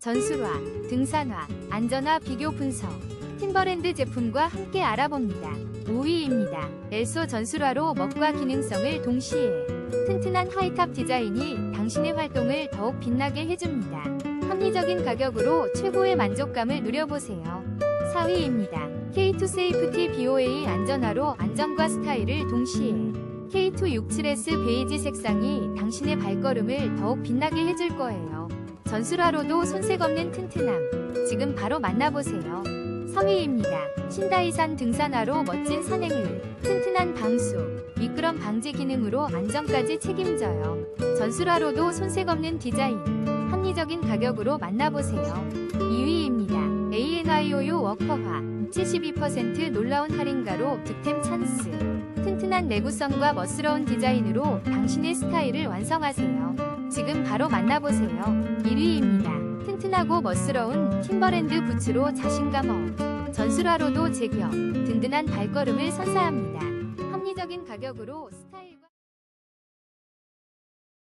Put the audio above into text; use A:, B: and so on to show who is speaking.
A: 전술화, 등산화, 안전화 비교 분석. 팀버랜드 제품과 함께 알아봅니다. 5위입니다. 엘소 전술화로 멋과 기능성을 동시에 튼튼한 하이탑 디자인이 당신의 활동을 더욱 빛나게 해줍니다. 합리적인 가격으로 최고의 만족감을 누려보세요. 4위입니다. K2 세이프티 BOA 안전화로 안전과 스타일을 동시에 K2 67S 베이지 색상이 당신의 발걸음을 더욱 빛나게 해줄 거예요. 전술화로도 손색 없는 튼튼함. 지금 바로 만나보세요. 3위입니다. 신다이산 등산화로 멋진 산행을, 튼튼한 방수, 미끄럼 방지 기능으로 안전까지 책임져요. 전술화로도 손색 없는 디자인, 합리적인 가격으로 만나보세요. 2위입니다. ANIOU 워커화 72% 놀라운 할인가로 득템 찬스. 튼튼한 내구성과 멋스러운 디자인으로 당신의 스타일을 완성하세요. 지금 바로 만나보세요. 1위입니다. 튼튼하고 멋스러운 팀버랜드 부츠로 자신감 업. 전술화로도 제격, 든든한 발걸음을 선사합니다. 합리적인 가격으로 스타일과